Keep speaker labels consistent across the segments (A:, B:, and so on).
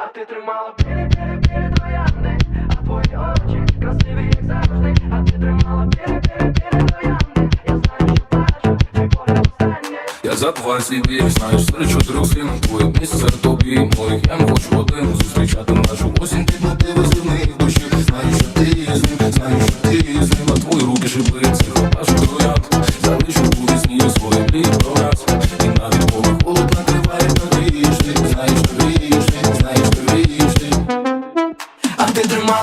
A: а ти тримала білі, білі, білі троянди, а твої очі красиві, як завжди, а ти тримала білі, білі, білі троянди, я знаю, що бачу, твій погляд останній.
B: Я забуваю слів, як знаєш, серед чотирьох син, твоє місце тобі, моїх я не хочу один зустрічати нашу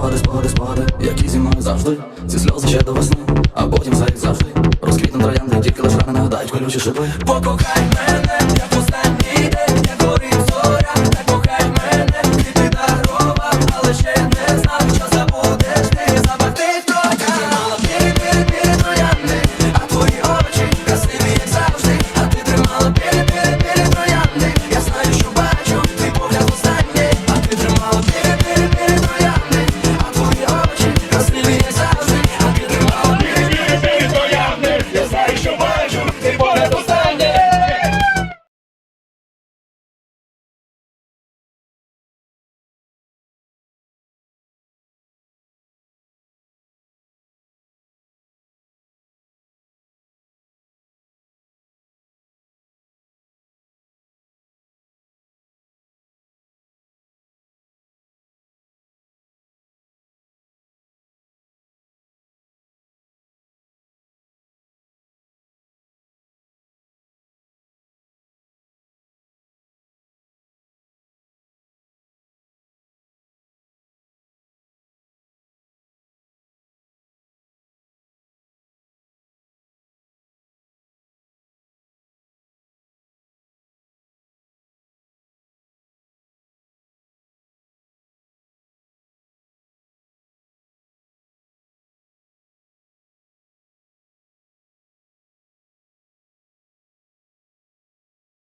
C: спогади, спогади, спогади, які зі мною завжди, ці сльози ще до весни, а потім за їх завжди. Розквітне троянди, тільки лише не нагадають колючі шипи.
A: Покохай мене